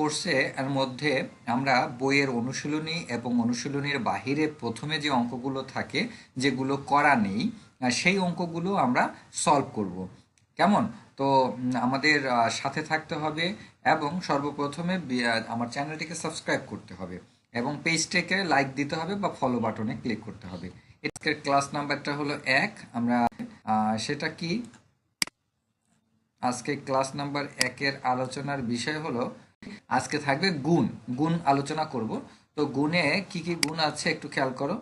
কোর্সে এর মধ্যে আমরা বইয়ের অনুশীলনী এবং অনুশীলনীর বাহিরে প্রথমে যে অঙ্কগুলো থাকে, যেগুলো করা নেই সেই অঙ্কগুলো আমরা সলভ করব। কেমন? তো আমাদের সাথে থাকতে হবে এবং সর্বপ্রথমে আমার চ্যানেলটিকে সাবস্ক্রাইব করতে হবে এবং পেজটাকে লাইক দিতে হবে বা ফলো বাটনে ক্লিক করতে হবে। আজকের ক্লাস নাম্বারটা হলো এক। আমরা সেটা কি? আজকে ক্লাস নাম্বার একের আলোচনার বিষয় হলো আজকে থাকবে গুণ গুণ আলোচনা করব। তো গুণে কি কি গুণ আছে একটু খেয়াল করো।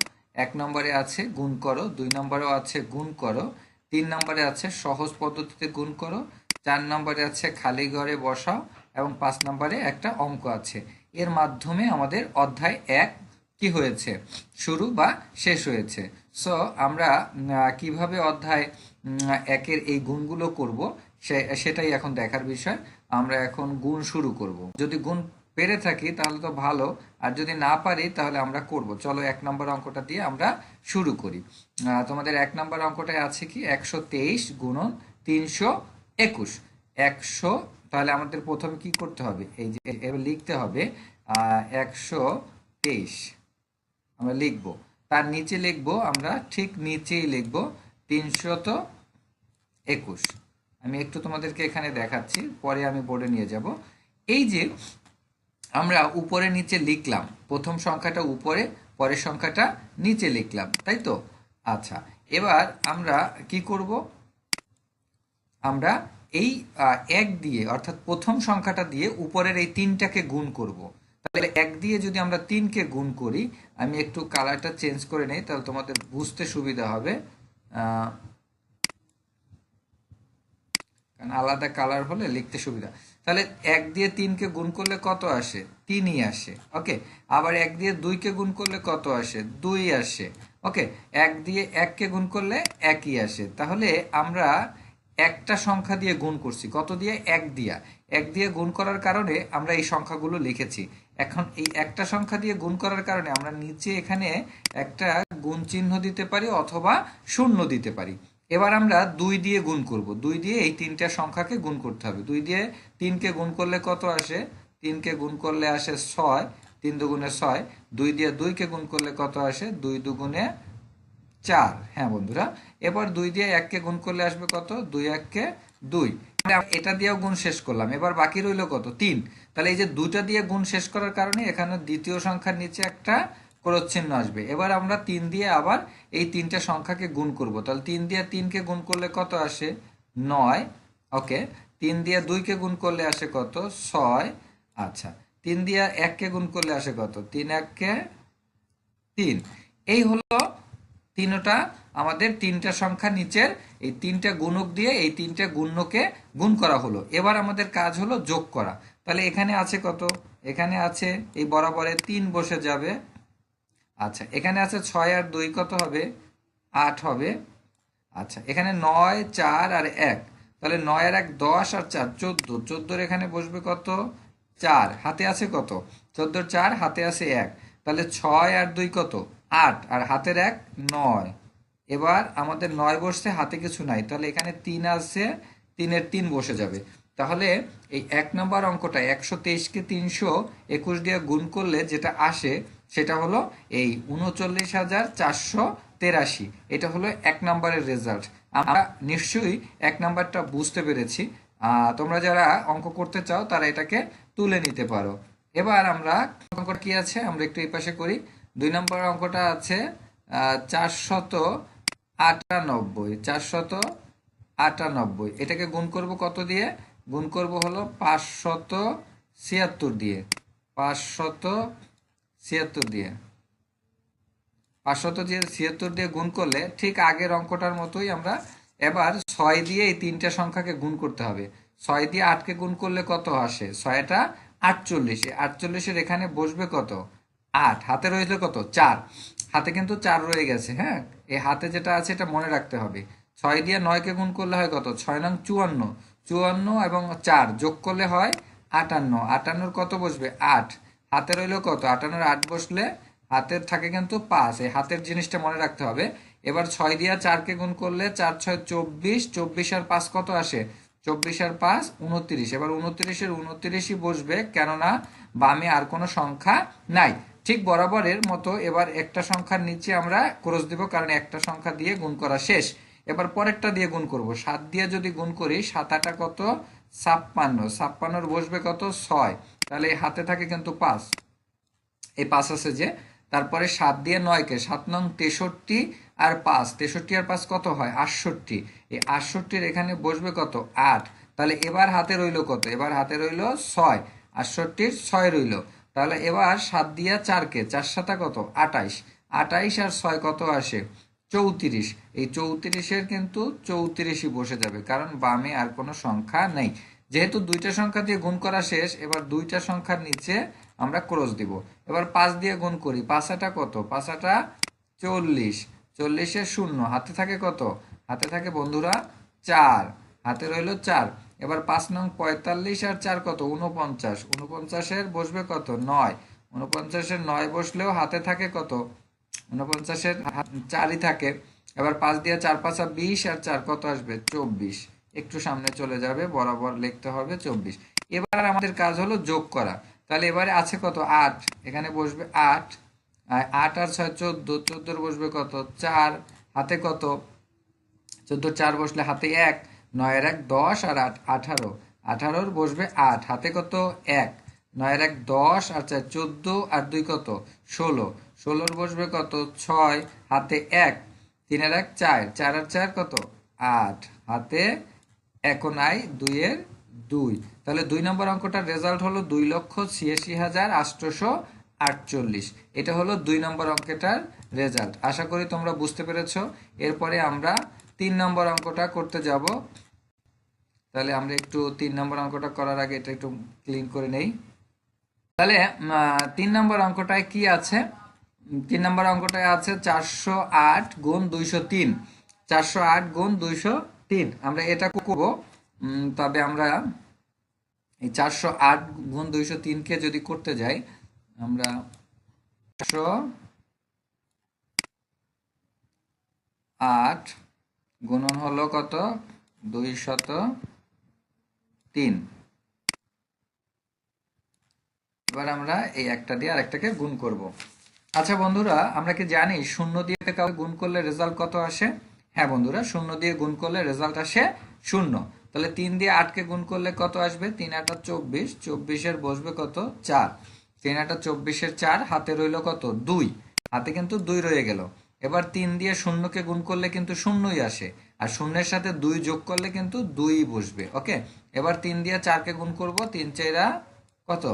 এক নম্বরে আছে গুণ করো, দুই নম্বরেও আছে গুণ করো, তিন নম্বরে আছে সহজ পদ্ধতিতে গুণ করো, চার নম্বরে আছে খালি ঘরে বসাও এবং পাঁচ নম্বরে একটা অঙ্ক আছে। এর মাধ্যমে আমাদের অধ্যায় এক কি হয়েছে? শুরু বা শেষ হয়েছে। সো আমরা কীভাবে অধ্যায় একের এই গুণগুলো করব সেটাই এখন দেখার বিষয়। আমরা এখন গুণ শুরু করব। যদি গুণ পেরে থাকি, তাহলে তো ভালো। আর যদি না পারি, তাহলে আমরা করব। চলো এক নম্বর অঙ্কটা দিয়ে আমরা শুরু করি। তোমাদের এক নম্বর অঙ্কটায় আছে কি? একশো তেইশ গুণন তিনশো একুশ। একশো, তাহলে আমাদের প্রথমে কি করতে হবে? এই যে, এবার লিখতে হবে একশো তেইশ। আমরা লিখব। তার নিচে লিখব, আমরা ঠিক নিচেই লিখব তিনশত একুশ। আমি একটু তোমাদেরকে এখানে দেখাচ্ছি, পরে আমি বোর্ডে নিয়ে যাব। এই যে আমরা উপরে নিচে লিখলাম, প্রথম সংখ্যাটা উপরে, পরের সংখ্যাটা নিচে লিখলাম, তাই তো? আচ্ছা এবার আমরা কি করব? আমরা এই এক দিয়ে, অর্থাৎ প্রথম সংখ্যাটা দিয়ে উপরের এই তিনটাকে গুণ করব। তাহলে এক দিয়ে যদি আমরা তিনকে গুণ করি, আমি একটু কালারটা চেঞ্জ করে নেই, তাহলে তোমাদের বুঝতে সুবিধা হবে। কারণ আলাদা কালার হলে লিখতে সুবিধা। তাহলে এক দিয়ে তিনকে গুণ করলে কত আসে? তিনই আসে। ওকে আবার এক দিয়ে দুইকে গুণ করলে কত আসে? দুই আসে। ওকে এক দিয়ে এককে গুণ করলে একই আসে। তাহলে আমরা একটা সংখ্যা দিয়ে গুণ করছি। কত দিয়ে? এক দিয়া। এক দিয়ে গুণ করার কারণে আমরা এই সংখ্যাগুলো লিখেছি। এখন এই একটা সংখ্যা দিয়ে গুণ করার কারণে আমরা নিচে এখানে একটা গুণ চিহ্ন দিতে পারি অথবা শূন্য দিতে পারি। এবার আমরা দুই দিয়ে গুণ করব। দুই দিয়ে এই তিনটা সংখ্যাকে গুণ করতে হবে। দুই দিয়ে তিনকে গুণ করলে কত আসে? তিনকে গুণ করলে আসে ছয়, তিন দুগুণে ছয়। দুই দিয়ে দুইকে গুণ করলে কত আসে? দুই দুগুণে চার। হ্যাঁ বন্ধুরা, এবার দুই দিয়ে এককে গুণ করলে আসবে কত? দুই এককে দুই। মানে এটা দিয়েও গুণ শেষ করলাম। এবার বাকি রইল কত? তিন। তাহলে এই যে দুইটা দিয়ে গুণ শেষ করার কারণে এখানে দ্বিতীয় সংখ্যার নিচে একটা ক্রোধচিহ্ন আসবে। এবার আমরা তিন দিয়ে আবার এই তিনটা সংখ্যাকে গুণ করব। তাহলে তিন দিয়ে তিনকে গুণ করলে কত আসে? নয়। ওকে। তিন দিয়ে দুইকে গুণ করলে আসে কত? ছয়। আচ্ছা। তিন দিয়ে এককে গুণ করলে আসে কত? তিন এককে তিন। এই হলো তিনটা আমাদের তিনটা সংখ্যা নিচের। এই তিনটা গুণক দিয়ে এই তিনটা গুণ্যকে গুণ করা হলো। এবার আমাদের কাজ হলো যোগ করা। তাহলে এখানে আছে কত? এখানে আছে এই বরাবরে তিন বসে যাবে। আচ্ছা এখানে আছে ছয় আর দুই কত হবে? আট হবে। আচ্ছা এখানে নয়, চার আর এক। তাহলে নয় আর এক দশ আর চার চোদ্দ। চোদ্দোর এখানে বসবে কত? চার। হাতে আছে কত? চোদ্দোর চার, হাতে আছে এক। তাহলে ছয় আর দুই কত? আট। আর হাতের এক নয়। এবার আমাদের নয় বসছে, হাতে কিছু নাই। তাহলে এখানে তিন আছে, তিনের তিন বসে যাবে। তাহলে এই এক নম্বর অঙ্কটা একশো তেইশকে তিনশো একুশ দিয়ে গুণ করলে যেটা আসে সেটা হলো এই উনচল্লিশ হাজার চারশো তেরাশি। এটা হলো এক নম্বরের রেজাল্ট আমরা নিশ্চয়ই এক নাম্বারটা বুঝতে পেরেছি। তোমরা যারা অঙ্ক করতে চাও, তারা এটাকে তুলে নিতে পারো। এবার আমরা অঙ্ক কি আছে? আমরা একটু এই পাশে করি। দুই নম্বর অঙ্কটা আছে চারশত আটানব্বই। চারশত আটানব্বই। এটাকে গুণ করব কত দিয়ে? গুণ করব হলো পাঁচশত ছিয়াত্তর দিয়ে। পাঁচশত ছিয়াত্তর দিয়ে। পাঁচশত দিয়ে ছিয়াত্তর দিয়ে গুণ করলে ঠিক আগের অঙ্কটার মতোই আমরা এবার ছয় দিয়ে এই তিনটা সংখ্যাকে গুণ করতে হবে। ছয় দিয়ে আটকে গুণ করলে কত আসে? ছয়টা আটচল্লিশে। আটচল্লিশের এখানে বসবে কত? আট। হাতে রয়েছে কত? চার। হাতে কিন্তু চার রয়ে গেছে হ্যাঁ? এই হাতে যেটা আছে এটা মনে রাখতে হবে। ছয় দিয়ে নয়কে গুণ করলে হয় কত? ছয় নং চুয়ান্ন। চুয়ান্ন এবং চার যোগ করলে হয় আটান্ন। আটান্নর কত বসবে? আট। হাতে রইল কত? আটান্নর আট বসলে হাতের থাকে কিন্তু পাঁচ। এই হাতের জিনিসটা মনে রাখতে হবে। এবার ছয় দিয়া চারকে গুণ করলে চার, ছয়, চব্বিশ। চব্বিশ আর পাঁচ কত আসে? চব্বিশ আর পাঁচ, উনত্রিশ। এবার উনত্রিশের উনত্রিশই বসবে কেননা বামে আর কোনো সংখ্যা নাই। ঠিক বরাবরের মতো এবার একটা সংখ্যার নিচে আমরা ক্রস দিব, কারণ একটা সংখ্যা দিয়ে গুণ করা শেষ। এবার পরেরটা দিয়ে গুণ করব। সাত দিয়ে যদি গুণ করি, সাত আটা কত? ছাপ্পান্ন। ছাপ্পান্নর বসবে কত? ছয়। তাহলে হাতে থাকে কিন্তু পাঁচ। এই পাঁচ আছে যে, তারপরে সাত দিয়ে নয়কে, সাত নং তেষট্টি আর পাঁচ, তেষট্টি আর পাঁচ কত হয়? আটষট্টি। এই আটষট্টির এখানে বসবে কত? আট। তাহলে এবার হাতে রইল কত? এবার হাতে রইল ছয়। আটষট্টির ছয় রইল। তাহলে এবার সাত দিয়া চারকে, চার সাতা কত? আটাইশ। আটাইশ আর ছয় কত আসে? চৌত্রিশ। এই চৌত্রিশের কিন্তু চৌত্রিশই বসে যাবে, কারণ বামে আর কোনো সংখ্যা নেই। যেহেতু দুইটা সংখ্যা দিয়ে গুণ করা শেষ, এবার দুইটা সংখ্যার নিচে আমরা ক্রস দিব। এবার পাঁচ দিয়ে গুণ করি। পাঁচাটা কত? পাঁচাটা চল্লিশ। চল্লিশের শূন্য। হাতে থাকে কত? হাতে থাকে বন্ধুরা চার। হাতে রইল চার। এবার পাঁচ নং পঁয়তাল্লিশ আর চার কত? উনপঞ্চাশ উনপঞ্চাশের বসবে কত? নয়। উনপঞ্চাশের নয় বসলেও হাতে থাকে কত? উনপঞ্চাশের চারই থাকে। এবার পাঁচ দিয়ে চার পাঁচা বিশ আর চার কত আসবে? চব্বিশ। একটু সামনে চলে যাবে, বরাবর লিখতে হবে চব্বিশ। এবার আমাদের কাজ হলো যোগ করা। তাহলে এবারে আছে কত? আট। এখানে বসবে আট। আট আর ছয় চোদ্দ। চোদ্দোর বসবে কত? চার। হাতে কত? চোদ্দ, চার বসলে হাতে এক। নয়ের এক দশ আর আট, আঠারো। আঠারোর বসবে আট। হাতে কত? এক। নয়ের এক দশ আর চার চোদ্দ আর দুই কত? ষোলো। ষোলোর বসবে কত? ছয়। হাতে এক। তিনের এক চার। চার আর চার কত? আট। হাতে আই দুইয়ের দুই। তাহলে দুই নম্বর অঙ্কটার রেজাল্ট হলো দুই লক্ষ ছিয়াশি হাজার আটশোশো আটচল্লিশ। এটা হলো দুই নম্বর অঙ্কটার রেজাল্ট। আশা করি তোমরা বুঝতে পেরেছ। এরপরে আমরা তিন নম্বর অঙ্কটা করতে যাব। তাহলে আমরা একটু তিন নম্বর অঙ্কটা করার আগে এটা একটু ক্লিন করে নেই। তাহলে তিন নম্বর অঙ্কটায় কি আছে? তিন নম্বর অঙ্কটায় আছে চারশো আট গুণ দুইশো তিন। চারশো আট গুণ দুইশো তিন। আমরা এটা করব। তবে আমরা এই চারশো আট গুণ দুইশো তিনকে যদি করতে যাই, আমরা চারশো আট গুণন হলো কত? দুই শত তিন। এবার আমরা এই একটা দিয়ে আরেকটাকে গুণ করব। আচ্ছা বন্ধুরা, আমরা কি জানি শূন্য দিয়ে কাউকে গুণ করলে রেজাল্ট কত আসে? হ্যাঁ বন্ধুরা, শূন্য দিয়ে গুণ করলে রেজাল্ট আসে শূন্য। তাহলে তিন দিয়ে আটকে গুণ করলে কত আসবে? তিন আটা চব্বিশ, চব্বিশের বসবে কত? চার। তিন আটা চব্বিশের চার, হাতে রইল কত? দুই। হাতে কিন্তু দুই রয়ে গেল। এবার তিন দিয়ে শূন্যকে গুণ করলে কিন্তু শূন্যই আসে। আর শূন্যের সাথে দুই যোগ করলে কিন্তু দুই বসবে, ওকে? এবার তিন দিয়ে চারকে গুণ করব? তিন চাইরা কত?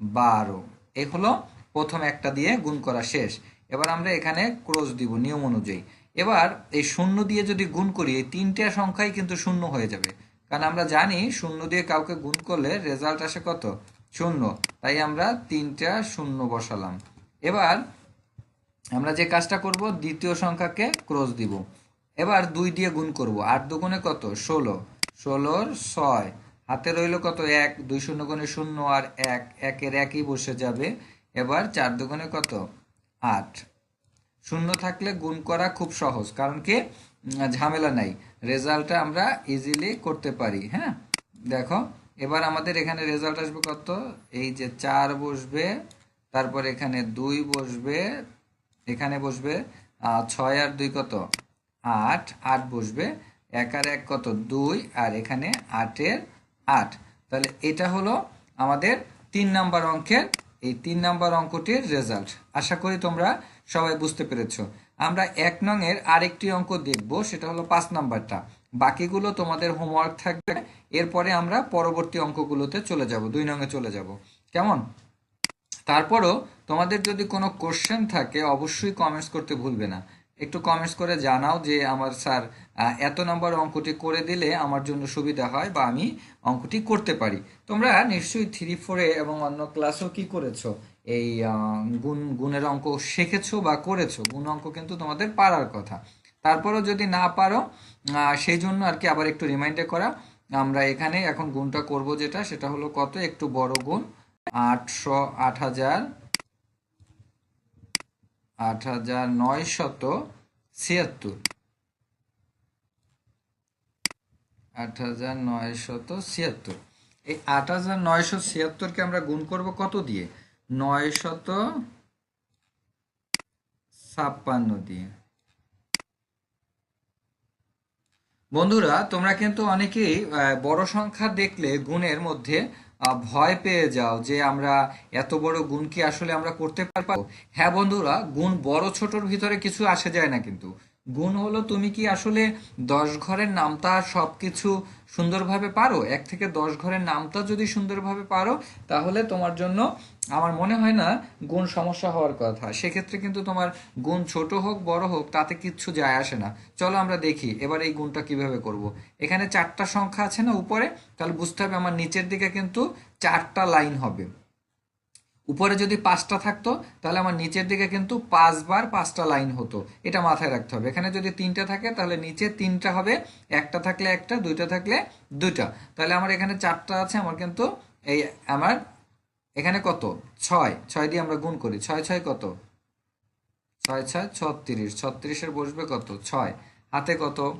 বারো। এই হলো প্রথম একটা দিয়ে গুণ করা শেষ। এবার আমরা এখানে ক্রস দিব নিয়ম অনুযায়ী। এবার এই শূন্য দিয়ে যদি গুণ করি, এই তিনটা সংখ্যাই কিন্তু শূন্য হয়ে যাবে। কারণ আমরা জানি শূন্য দিয়ে কাউকে গুণ করলে রেজাল্ট আসে কত? শূন্য। তাই আমরা তিনটা শূন্য বসালাম। এবার আমরা যে কাজটা করব, দ্বিতীয় সংখ্যাকে ক্রস দিব। এবার দুই দিয়ে গুণ করব। আট দুগুণে কত? ষোলো। ষোলোর ছয়। হাতে রইল কত? এক। দুই শূন্য গুণে শূন্য আর এক। একের একই বসে যাবে। এবার চার দুগুণে কত? আট। শূন্য থাকলে গুণ করা খুব সহজ, কারণ কি ঝামেলা নাই। রেজাল্টটা আমরা ইজিলি করতে পারি হ্যাঁ? দেখো, এবার আমাদের এখানে রেজাল্ট আসবে কত? এই যে চার বসবে, তারপর এখানে দুই বসবে, এখানে বসবে ছয় আর দুই কত? আট আট বসবে, এক আর এক কত? দুই, আর এখানে আটের আট। তাহলে এটা হলো আমাদের তিন নাম্বার অঙ্কের, এই তিন নাম্বার অঙ্কটির রেজাল্ট আশা করি তোমরা সবাই বুঝতে পেরেছ। আমরা এক নং এর আরেকটি অঙ্ক দেখব, সেটা হলো পাঁচ নাম্বারটা। বাকিগুলো তোমাদের হোমওয়ার্ক থাকবে। এরপরে আমরা পরবর্তী অঙ্কগুলোতে চলে যাব, দুই নঙে চলে যাব। কেমন? তারপরও তোমাদের যদি কোনো কোশ্চেন থাকে, অবশ্যই কমেন্টস করতে ভুলবে না। একটু কমেন্টস করে জানাও যে আমার স্যার এত নম্বর অঙ্কটি করে দিলে আমার জন্য সুবিধা হয় বা আমি অঙ্কটি করতে পারি। তোমরা নিশ্চয়ই থ্রি ফোরে এবং অন্য ক্লাসও কি করেছ? এই গুণ, গুণের অঙ্ক শিখেছো বা করেছ, গুণ অঙ্ক কিন্তু তোমাদের পারার কথা। তারপরও যদি না পারো সেই জন্য আর কি আবার একটু রিমাইন্ডার করা, আমরা এখানে এখন গুণটা করব যেটা, সেটা হলো কত? একটু বড় গুণ, আটশো আট হাজার আট হাজার নয় শত ছিয়াত্তর। আট হাজার নয়শত ছিয়াত্তর। এই আট হাজার নয়শো ছিয়াত্তরকে আমরা গুণ করব কত দিয়ে? নয়শত ছাপ্পান্ন দিয়ে। বন্ধুরা, তোমরা কিন্তু অনেকেই বড় সংখ্যা দেখলে গুণের মধ্যে ভয় পেয়ে যাও যে আমরা এত বড় গুণ কি আসলে আমরা করতে পারব? হ্যাঁ বন্ধুরা, গুণ বড় ছোটর ভিতরে কিছু আসে যায় না কিন্তু। গুণ হলো তুমি কি আসলে দশ ঘরের নামতা সবকিছু সুন্দরভাবে পারো। এক থেকে দশ ঘরের নামটা যদি সুন্দরভাবে পারো, তাহলে তোমার জন্য আমার মনে হয় না গুণ সমস্যা হওয়ার কথা। সেক্ষেত্রে কিন্তু তোমার গুণ ছোট হোক, বড় হোক, তাতে কিচ্ছু যায় আসে না। চলো আমরা দেখি এবার এই গুণটা কীভাবে করব। এখানে চারটা সংখ্যা আছে না উপরে? তাহলে বুঝতে হবে আমার নিচের দিকে কিন্তু চারটা লাইন হবে। উপরে যদি পাঁচটা থাকতো, তাহলে আমার নিচের দিকে কিন্তু পাঁচবার পাঁচটা লাইন হতো। এটা মাথায় রাখতে হবে। এখানে যদি তিনটা থাকে, তাহলে নিচে তিনটা হবে। একটা থাকলে একটা, দুইটা থাকলে দুইটা। তাহলে আমার এখানে চারটা আছে, আমার কিন্তু এই আমার এখানে কত? ছয়। ছয় দিয়ে আমরা গুণ করি। ছয় ছয় কত? ছয় ছয়, ছত্রিশ। ছত্রিশের বসবে কত? ছয়। হাতে কত?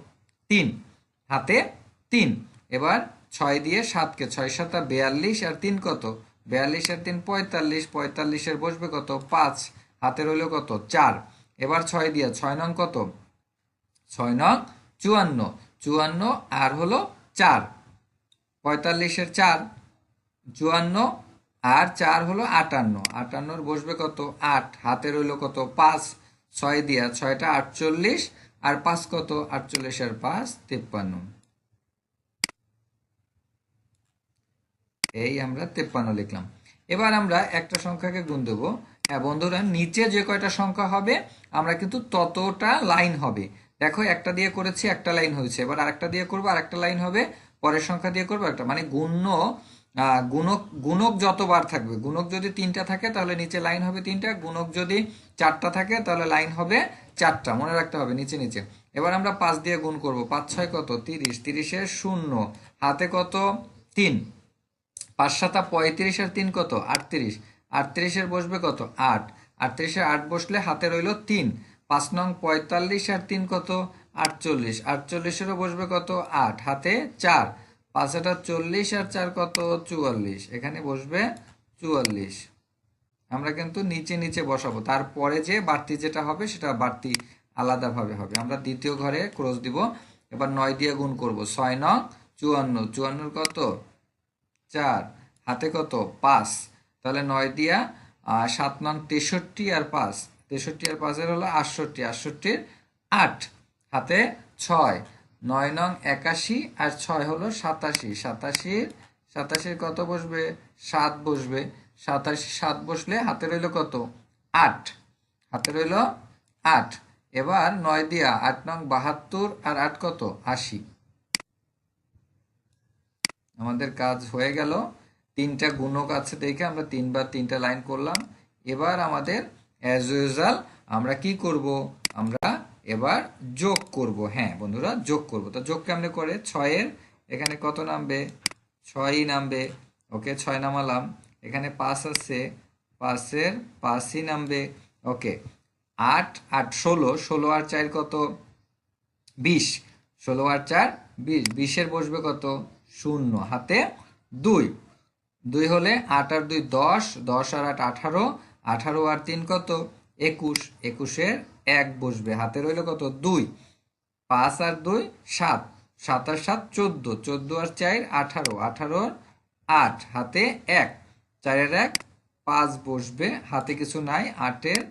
তিন। হাতে তিন। এবার ছয় দিয়ে সাতকে, ছয় সাতা বেয়াল্লিশ আর তিন কত? বেয়াল্লিশ আর তিন, পঁয়তাল্লিশ পঁয়তাল্লিশের বসবে কত? পাঁচ। হাতে রইল কত? চার। এবার ছয় দিয়ে, ছয় নং কত? ছয় নং চুয়ান্ন। চুয়ান্ন আর হলো চার। পঁয়তাল্লিশের চার, চুয়ান্ন আর চার হলো আটান্ন। আটান্নর বসবে কত? আট। হাতে রইল কত? পাঁচ। ছয় দিয়া, ছয়টা আটচল্লিশ। আর পাঁচ কত? আটচল্লিশ আর পাঁচ, তিপ্পান্ন। এই আমরা তেপ্পান্ন লিখলাম। এবার আমরা একটা সংখ্যাকে গুণ দেবো। হ্যাঁ বন্ধুরা, নিচে যে কয়টা সংখ্যা হবে, আমরা কিন্তু ততটা লাইন হবে। দেখো, একটা দিয়ে করেছি, একটা লাইন হয়েছে। এবার আরেকটা দিয়ে করব, আরেকটা লাইন হবে। পরের সংখ্যা দিয়ে করব একটা। মানে গুণ্য গুণক গুণক যতবার থাকবে। গুণক যদি তিনটা থাকে, তাহলে নিচে লাইন হবে তিনটা। গুণক যদি চারটা থাকে, তাহলে লাইন হবে চারটা। মনে রাখতে হবে, নিচে নিচে। এবার আমরা পাঁচ দিয়ে গুণ করব। পাঁচ ছয় কত? তিরিশ। তিরিশে শূন্য। হাতে কত? তিন। পাঁচ সাতা পঁয়ত্রিশ আর তিন কত? আটত্রিশ। আটত্রিশের বসবে কত? আট। আটত্রিশে আট বসলে হাতে রইল তিন। পাঁচ নং পঁয়তাল্লিশ আর তিন কত? আটচল্লিশ। আটচল্লিশেরও বসবে কত? আট। হাতে চার। পাঁচ আটা চল্লিশ আর চার কত? চুয়াল্লিশ। এখানে বসবে চুয়াল্লিশ। আমরা কিন্তু নিচে নিচে বসাবো। তারপরে যে বাড়তি যেটা হবে, সেটা বাড়তি আলাদাভাবে হবে। আমরা দ্বিতীয় ঘরে ক্রস দিব। এবার নয় দিয়ে গুণ করব। ছয় নং চুয়ান্ন। চুয়ান্নর কত? চার, হাতে কত? পাঁচ। তাহলে নয় দিয়া সাত নং তেষট্টি আর পাঁচ। তেষট্টি আর পাঁচের হলো আটষট্টি। আটষট্টির আট, হাতে ছয়। নয় নং একাশি আর ছয় হলো সাতাশি। সাতাশির সাতাশির কত বসবে? সাত বসবে। সাতাশি, সাত বসলে হাতে রইল কত? আট। হাতে রইল আট। এবার নয় দিয়া, আট নং বাহাত্তর আর আট কত? আশি। আমাদের কাজ হয়ে গেল। তিনটা গুণক আছে দেখে আমরা তিনবার তিনটা লাইন করলাম। এবার আমাদের অ্যাজ ইউজাল আমরা কি করব? আমরা এবার যোগ করব। হ্যাঁ বন্ধুরা, যোগ করব। তো যোগ কেমনে করে? ছয়ের, এখানে কত নামবে? ছয়ই নামবে। ওকে, ছয় নামালাম। এখানে পাঁচ আছে। পাঁচের পাঁচই নামবে। ওকে, আট আট, ষোলো। ষোলো আর চার কত? বিশ। ষোলো আর চার, বিশ। বিশের বসবে কত? শূন্য, হাতে দুই। দুই হলে আট আর দুই দশ দশ আর আট আঠারো আঠারো আর তিন কত? একুশ। একুশের এক বসবে, হাতে রইল কত? দুই। পাঁচ আর দুই, সাত। সাত আর সাত, চোদ্দ। চোদ্দ আর চার, আঠারো। আঠারোর আট, হাতে এক। চারের এক, পাঁচ বসবে, হাতে কিছু নাই, আটের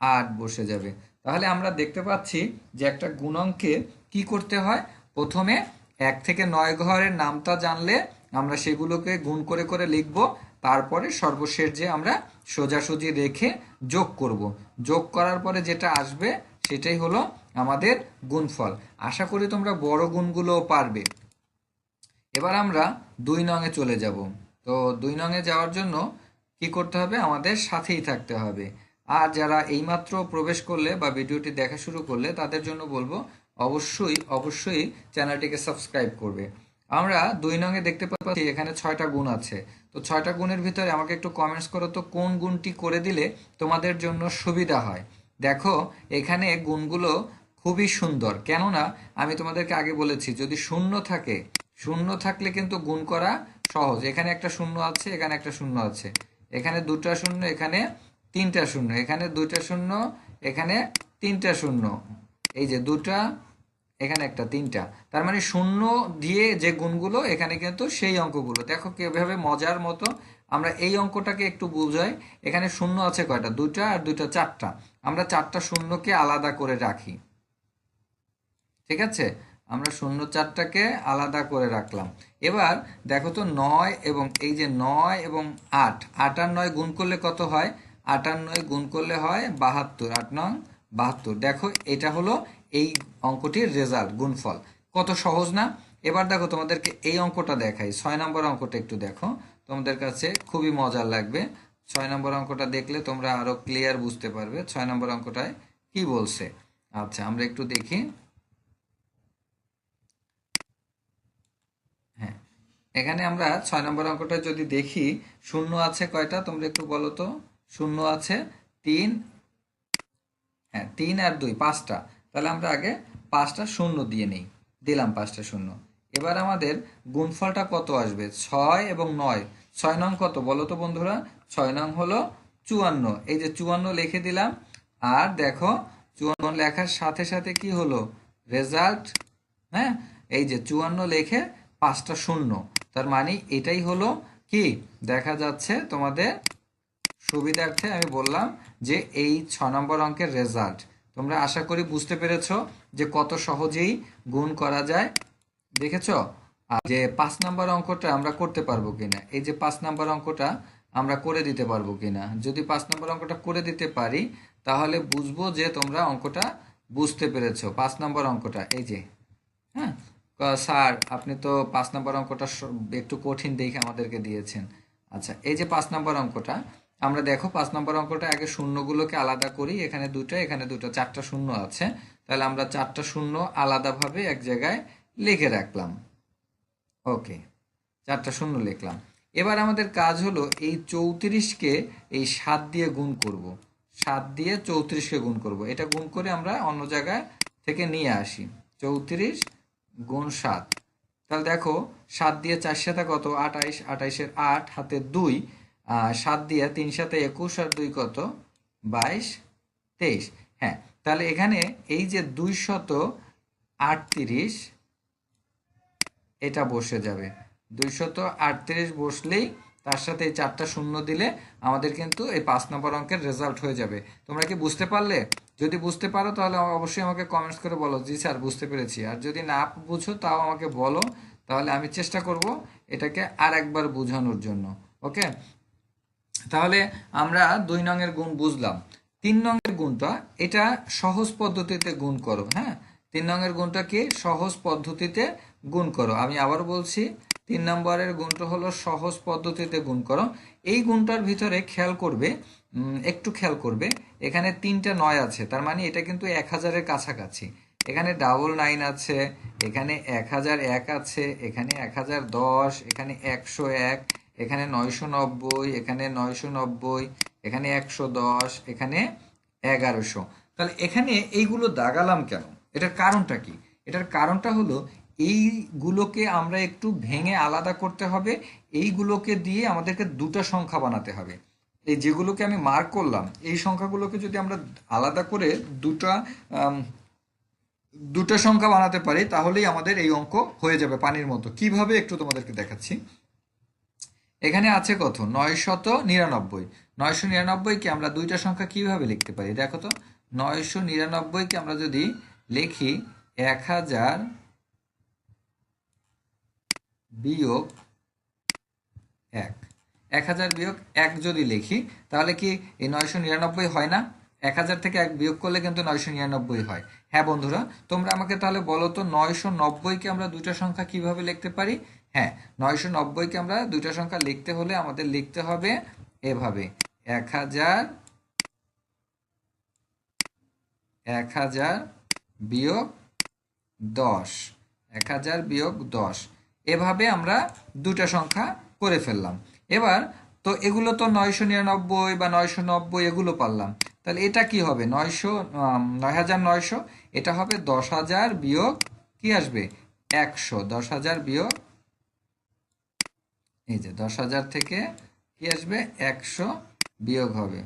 আট বসে যাবে। তাহলে আমরা দেখতে পাচ্ছি যে একটা গুণঙ্কে কি করতে হয়? প্রথমে এক থেকে নয় ঘরের নামটা জানলে আমরা সেগুলোকে গুণ করে করে লিখব, তারপরে সর্বশেষ যে আমরা সোজাসুজি রেখে যোগ করব। যোগ করার পরে যেটা আসবে, সেটাই হলো আমাদের গুণফল। আশা করি তোমরা বড় গুণগুলোও পারবে। এবার আমরা দুই নঙে চলে যাব। তো দুই নঙে যাওয়ার জন্য কি করতে হবে? আমাদের সাথেই থাকতে হবে। আর যারা এইমাত্র প্রবেশ করলে বা ভিডিওটি দেখা শুরু করলে তাদের জন্য বলব অবশ্যই অবশ্যই চ্যানেলটিকে সাবস্ক্রাইব করবে। আমরা দুই নঙে দেখতে পাচ্ছি এখানে ছয়টা গুণ আছে। তো ছয়টা গুণের ভিতরে আমাকে একটু কমেন্টস করো তো, কোন গুণটি করে দিলে তোমাদের জন্য সুবিধা হয়? দেখো, এখানে গুণগুলো খুবই সুন্দর। কেননা, আমি তোমাদেরকে আগে বলেছি, যদি শূন্য থাকে, শূন্য থাকলে কিন্তু গুণ করা সহজ। এখানে একটা শূন্য আছে, এখানে একটা শূন্য আছে। এখানে দুটা শূন্য, এখানে তিনটা শূন্য। এখানে দুইটা শূন্য, এখানে তিনটা শূন্য। এই যে দুটা, এখানে একটা, তিনটা। তার মানে শূন্য দিয়ে যে গুণগুলো, এখানে কিন্তু সেই অঙ্কগুলো। দেখো কীভাবে মজার মতো আমরা এই অঙ্কটাকে একটু বুঝাই। এখানে শূন্য আছে কয়টা? দুটা আর দুইটা চারটা। আমরা চারটা শূন্যকে আলাদা করে রাখি। ঠিক আছে? আমরা শূন্য চারটাকে আলাদা করে রাখলাম। এবার দেখো তো নয় এবং এই যে নয় এবং আট। আট আর নয় গুণ করলে কত হয়? আট আর নয় গুণ করলে হয় বাহাত্তর। আট নং বাহাত্তর। দেখো, এটা হলো এই অঙ্কটির রেজাল্ট গুণফল। কত সহজ না? এবার দেখো, তোমাদেরকে এই অঙ্কটা দেখাই। ছয় নম্বর অঙ্কটা একটু দেখো। তোমাদের কাছে খুবই মজার লাগবে। ছয় নম্বর অঙ্কটা দেখলে তোমরা আরও ক্লিয়ার বুঝতে পারবে ছয় নম্বর অঙ্কটায় কি বলছে। আচ্ছা আমরা একটু দেখি। হ্যাঁ এখানে আমরা ছয় নম্বর অঙ্কটা যদি দেখি, শূন্য আছে কয়টা? তোমরা একটু বলো তো। শূন্য আছে তিন হ্যাঁ তিন আর দুই, পাঁচটা। তাহলে আমরা আগে পাঁচটা শূন্য দিয়ে নেই। দিলাম পাঁচটা শূন্য। এবার আমাদের গুণফলটা কত আসবে? ছয় এবং নয়। ছয় নং কত? বলো তো বন্ধুরা। ছয় নং হলো চুয়ান্ন। এই যে চুয়ান্ন লিখে দিলাম। আর দেখো, চুয়ান্ন লেখার সাথে সাথে কি হলো? রেজাল্ট হ্যাঁ? এই যে চুয়ান্ন লেখে পাঁচটা শূন্য। তার মানে এটাই হলো কি? দেখা যাচ্ছে তোমাদের সুবিধার্থে আমি বললাম যে এই ছ নম্বর অঙ্কের রেজাল্ট তোমরা আশা করি বুঝতে পেরেছ যে কত সহজেই গুণ করা যায়। দেখেছ? যে পাঁচ নাম্বার অঙ্কটা আমরা করতে পারব কিনা, এই যে পাঁচ নাম্বার অঙ্কটা আমরা করে দিতে পারব কিনা। যদি পাঁচ নম্বর অঙ্কটা করে দিতে পারি, তাহলে বুঝব যে তোমরা অঙ্কটা বুঝতে পেরেছ। পাঁচ নম্বর অঙ্কটা, এই যে হ্যাঁ? স্যার, আপনি তো পাঁচ নম্বর অঙ্কটা একটু কঠিন দেখে আমাদেরকে দিয়েছেন। আচ্ছা এই যে পাঁচ নম্বর অঙ্কটা আমরা দেখো পাঁচ নম্বর অঙ্কটা আগে শূন্যগুলোকে আলাদা করি, এখানে দুটো এখানে দুটো, চারটা শূন্য আছে। তাহলে আমরা চারটা শূন্য আলাদাভাবে এক জায়গায় লিখে রাখলাম। ওকে, চারটা শূন্য লিখলাম। এবার আমাদের কাজ হলো এই চৌত্রিশকে এই সাত দিয়ে গুণ করব। সাত দিয়ে চৌত্রিশকে গুণ করব। এটা গুণ করে আমরা অন্য জায়গায় থেকে নিয়ে আসি। চৌত্রিশ গুণ সাত। তাহলে দেখো, সাত দিয়ে চার সাথে কত? আঠাইশ, আঠাইশের আট হাতে দুই। সাত দিয়ে তিন সাথে একুশ আর দুই কত? বাইশ, তেইশ। হ্যাঁ তাহলে এখানে এই যে দুই শত আটত্রিশ, এটা বসে যাবে। দুইশত আটত্রিশ বসলেই তার সাথে এই চারটা শূন্য দিলে আমাদের কিন্তু এই পাঁচ নম্বর অঙ্কের রেজাল্ট হয়ে যাবে। তোমরা কি বুঝতে পারলে? যদি বুঝতে পারো, তাহলে অবশ্যই আমাকে কমেন্টস করে বলো। জি স্যার, বুঝতে পেরেছি। আর যদি না বুঝো, তাও আমাকে বলো। তাহলে আমি চেষ্টা করব এটাকে আর একবার বোঝানোর জন্য। ওকে তাহলে আমরা দুই নংয়ের গুণ বুঝলাম। তিন নংয়ের গুণটা, এটা সহজ পদ্ধতিতে গুণ করো হ্যাঁ? তিন নংয়ের গুণটা কি? সহজ পদ্ধতিতে গুণ করো। আমি আবার বলছি, তিন নম্বরের গুণটা হলো সহজ পদ্ধতিতে গুণ করো। এই গুণটার ভিতরে খেয়াল করবে একটু খেয়াল করবে, এখানে তিনটা নয় আছে, তার মানে এটা কিন্তু এক হাজারের কাছাকাছি। এখানে ডাবল নাইন আছে, এখানে এক হাজার এক আছে, এখানে এক হাজার দশ, এখানে একশো এক এখানে নয়শো নব্বই, এখানে নয়শো নব্বই, এখানে একশো দশ, এখানে এগারোশো। তাহলে এখানে এইগুলো দাগালাম কেন? এটার কারণটা কি? এটার কারণটা হলো এইগুলোকে আমরা একটু ভেঙে আলাদা করতে হবে, এইগুলোকে দিয়ে আমাদেরকে দুটো সংখ্যা বানাতে হবে। এই যেগুলোকে আমি মার্ক করলাম, এই সংখ্যাগুলোকে যদি আমরা আলাদা করে দুটা দুটো সংখ্যা বানাতে পারি, তাহলেই আমাদের এই অঙ্ক হয়ে যাবে পানির মতো। কীভাবে একটু তোমাদেরকে দেখাচ্ছি? এখানে আছে কত? নয়শত নিরানব্বই। নয়শো নিরানব্বইকে আমরা দুইটা সংখ্যা কীভাবে লিখতে পারি? দেখো তো, নয়শো নিরানব্বইকে আমরা যদি লিখি এক হাজার বিয়োগ এক। এক হাজার বিয়োগ এক যদি লিখি, তাহলে কি এই নয়শো নিরানব্বই হয় না? এক হাজার থেকে এক বিয়োগ করলে কিন্তু নয়শো নিরানব্বই হয়। হ্যাঁ বন্ধুরা, তোমরা আমাকে তাহলে বলো তো, নয়শো নব্বইকে আমরা দুইটা সংখ্যা কীভাবে লিখতে পারি? হ্যাঁ নয়শো নব্বইকে আমরা দুইটা সংখ্যা লিখতে হলে আমাদের লিখতে হবে এভাবে। এক হাজার এক হাজার বিয়োগ দশ। এক হাজার বিয়োগ দশ। এভাবে আমরা দুটা সংখ্যা করে ফেললাম। এবার তো এগুলো তো নয়শো নিরানব্বই বা নয়শো নব্বই এগুলো পারলাম। তাহলে এটা কি হবে? নয়শো নয় হাজার নয়শো। এটা হবে দশ হাজার বিয়োগ কি আসবে? একশো। দশ হাজার বিয়োগ এই যে দশ হাজার থেকে কি আসবে? একশো বিয়োগ হবে।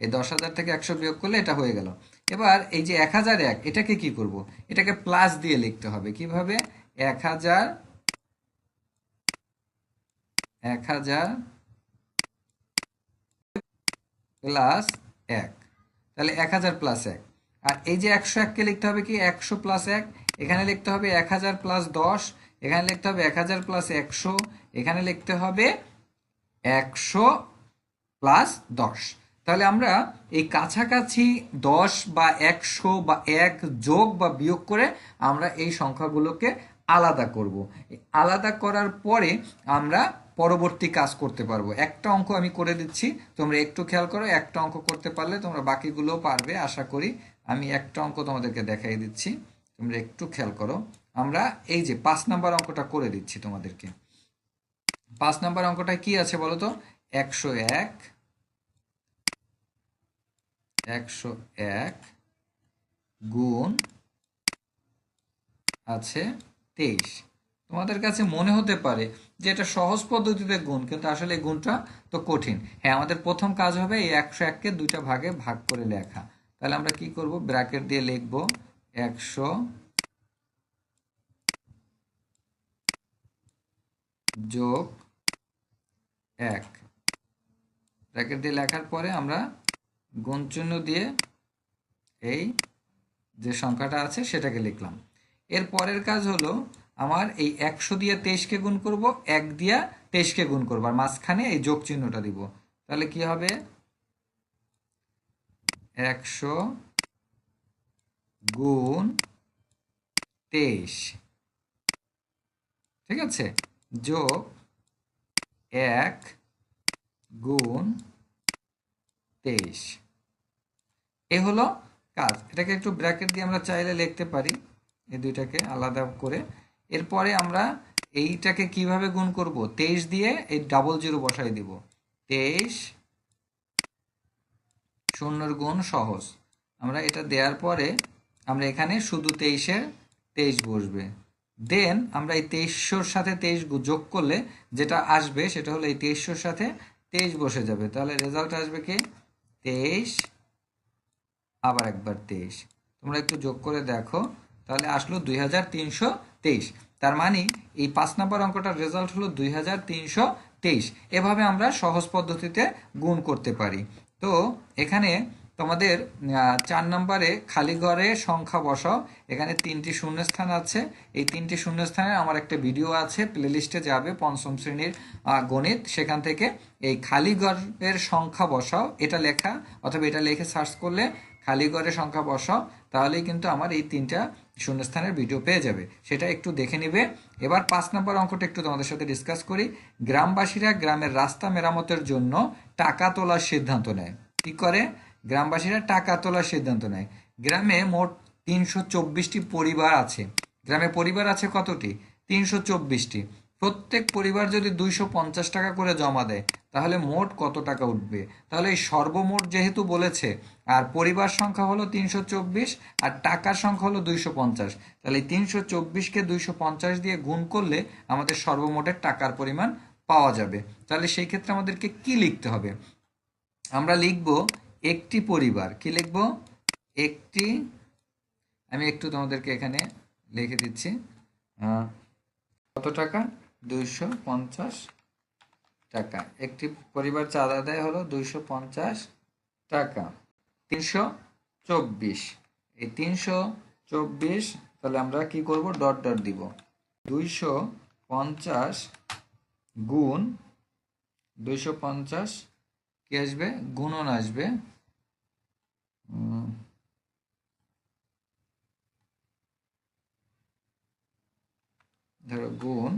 এই দশ হাজার থেকে একশো বিয়োগ করলে এটা হয়ে গেল। এবার এই যে এক হাজার এক, এটাকে কি করব? এটাকে প্লাস দিয়ে লিখতে হবে। কীভাবে? এক হাজার এক হাজার প্লাস এক। তাহলে এক হাজার প্লাস এক। আর এই যে একশো এককে লিখতে হবে কি? একশো প্লাস এক। এখানে লিখতে হবে এক হাজার প্লাস দশ। এখানে লিখতে হবে এক হাজার প্লাস একশো, এখানে লিখতে হবে একশো প্লাস দশ। তাহলে আমরা এই কাছাকাছি দশ বা একশো বা এক যোগ বা বিয়োগ করে আমরা এই সংখ্যাগুলোকে আলাদা করব। আলাদা করার পরে আমরা পরবর্তী কাজ করতে পারব। একটা অঙ্ক আমি করে দিচ্ছি। তোমরা একটু খেয়াল করো, একটা অঙ্ক করতে পারলে তোমরা বাকিগুলো পারবে। আশা করি আমি একটা অঙ্ক তোমাদেরকে দেখাই দিচ্ছি। তোমরা একটু খেয়াল করো। আমরা এই যে পাঁচ নাম্বার অঙ্কটা করে দিচ্ছি তোমাদেরকে। পাঁচ নাম্বার অঙ্কটা কি আছে বলো তো? একশো এক একশো এক গুণ আছে তেইশ। তোমাদের কাছে মনে হতে পারে যে এটা সহজ পদ্ধতিতে গুণ, কিন্তু আসলে এই গুণটা তো কঠিন। হ্যাঁ আমাদের প্রথম কাজ হবে এই একশো এককে দুইটা ভাগে ভাগ করে লেখা। তাহলে আমরা কি করব? ব্র্যাকেট দিয়ে লিখব একশো যোগ এক। ব্র্যাকেট দিয়ে লেখার পরে আমরা গুণ চিহ্ন দিয়ে এই যে সংখ্যাটা আছে সেটাকে লিখলাম। এর পরের কাজ হলো আমার এই একশো দিয়ে তেইশকে গুণ করব, এক দিয়া তেইশকে গুণ করব আর মাঝখানে এই যোগ চিহ্নটা দিব। তাহলে কি হবে? একশো গুণ তেইশ। ঠিক আছে? যোগ এক গুণ তেইশ। এ হলো কাজ। এটাকে একটু ব্র্যাকেট দিয়ে আমরা চাইলে লিখতে পারি। এই দুইটাকে আলাদা করে। এরপরে আমরা এইটাকে কীভাবে গুণ করব? তেইশ দিয়ে এই ডাবল জিরো বসাই দিব। তেইশ শূন্যর গুণ সহজ। আমরা এটা দেওয়ার পরে আমরা এখানে শুধু তেইশের তেইশ বসবে। দেন আমরা এই তেইশশোর সাথে তেইশ যোগ করলে যেটা আসবে সেটা হলো এই তেইশশোর সাথে তেইশ বসে যাবে। তাহলে রেজাল্ট আসবে কি? তেইশ, আবার একবার তেইশ। তোমরা একটু যোগ করে দেখো। তাহলে আসলো দুই হাজার তিনশো তেইশ। তার মানে এই পাঁচ নাম্বার অঙ্কটার রেজাল্ট হলো দুই হাজার তিনশো তেইশ। এভাবে আমরা সহজ পদ্ধতিতে গুণ করতে পারি। তো এখানে তোমাদের চার নম্বরে খালি ঘরে সংখ্যা বসাও। এখানে তিনটি শূন্যস্থান আছে। এই তিনটি শূন্যস্থানে আমার একটা ভিডিও আছে, প্লেলিস্টে যাবে পঞ্চম শ্রেণির গণিত। সেখান থেকে এই খালি ঘরের সংখ্যা বসাও। এটা লেখা, অথবা এটা লিখে সার্চ করলে খালি ঘরে সংখ্যা বসাও, তাহলেই কিন্তু আমার এই তিনটা শূন্যস্থানের ভিডিও পেয়ে যাবে। সেটা একটু দেখে নিবে। এবার পাঁচ নম্বর অঙ্কটা একটু তোমাদের সাথে ডিসকাস করি। গ্রামবাসীরা গ্রামের রাস্তা মেরামতের জন্য টাকা তোলার সিদ্ধান্ত নেয়। কি করে? গ্রামবাসীরা টাকা তোলার সিদ্ধান্ত নেয়। গ্রামে মোট তিনশো চব্বিশটি পরিবার আছে। গ্রামে পরিবার আছে কতটি? তিনশো চব্বিশটি। প্রত্যেক পরিবার যদি দুইশো পঞ্চাশ টাকা করে জমা দেয়, তাহলে মোট কত টাকা উঠবে? তাহলে এই সর্বমোট যেহেতু বলেছে, আর পরিবার সংখ্যা হলো তিনশো চব্বিশ, আর টাকার সংখ্যা হলো দুইশো পঞ্চাশ। তাহলে এই তিনশো চব্বিশকে দুইশো পঞ্চাশ দিয়ে গুণ করলে আমাদের সর্বমোটের টাকার পরিমাণ পাওয়া যাবে। তাহলে সেই ক্ষেত্রে আমাদেরকে কি লিখতে হবে? আমরা লিখব একটি পরিবার। কি লিখব? একটি। আমি একটু তোমাদেরকে এখানে লিখে দিচ্ছি। কত টাকা? দুইশো পঞ্চাশ টাকা। একটি পরিবার চাঁদা দেয় হলো দুইশো পঞ্চাশ টাকা। তিনশো চব্বিশ। এই তিনশো চব্বিশ, তাহলে আমরা কি করব? ডট ডট দিব। দুইশো পঞ্চাশ গুণ দুইশো পঞ্চাশ কি আসবে? গুণন আসবে। ধরো গুণ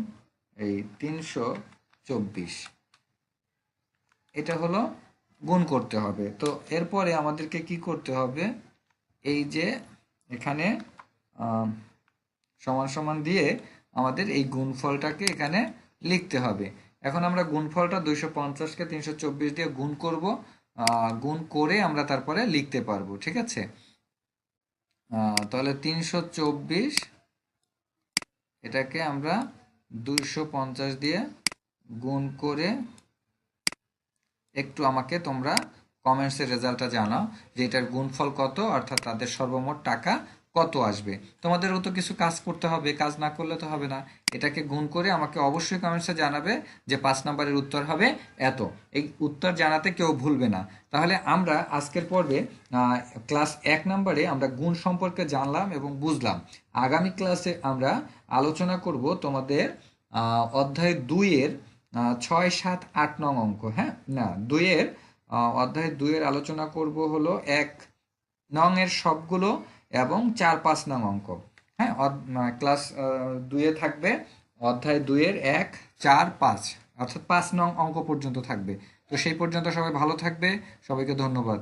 এই তিনশো চব্বিশ। এটা হলো গুণ করতে হবে। তো এরপরে আমাদেরকে কি করতে হবে? এই যে এখানে সমান সমান দিয়ে আমাদের এই গুণফলটাকে এখানে লিখতে হবে। এখন আমরা গুণফলটা দুইশো পঞ্চাশকে তিনশো চব্বিশ দিয়ে গুণ করব গুণ করে আমরা তারপরে লিখতে পারব, ঠিক আছে? তাহলে তিনশো চব্বিশ, এটাকে আমরা দুইশো পঞ্চাশ দিয়ে গুণ করে একটু আমাকে তোমরা কমেন্টসের রেজাল্টটা জানাও যে এটার গুণফল কত, অর্থাৎ তাদের সর্বমোট টাকা কত আসবে। তোমাদেরও তো কিছু কাজ করতে হবে, কাজ না করলে তো হবে না। এটাকে গুণ করে আমাকে অবশ্যই কমেন্টসে জানাবে যে পাঁচ নাম্বারের উত্তর হবে এত। এই উত্তর জানাতে কেউ ভুলবে না। তাহলে আমরা আজকের পর্বে ক্লাস এক নম্বরে আমরা গুণ সম্পর্কে জানলাম এবং বুঝলাম। আগামী ক্লাসে আমরা আলোচনা করব তোমাদের অধ্যায় দুইয়ের ছয়, সাত, আট নং অঙ্ক হ্যাঁ? না, দুইয়ের অধ্যায় দুইয়ের আলোচনা করব হলো এক নং এর সবগুলো এবং চার, পাঁচ নং অঙ্ক। হ্যাঁ ক্লাস দুয়ে থাকবে, অধ্যায় দুইয়ের এক, চার, পাঁচ, অর্থাৎ পাঁচ নং অঙ্ক পর্যন্ত থাকবে। তো সেই পর্যন্ত সবাই ভালো থাকবে, সবাইকে ধন্যবাদ।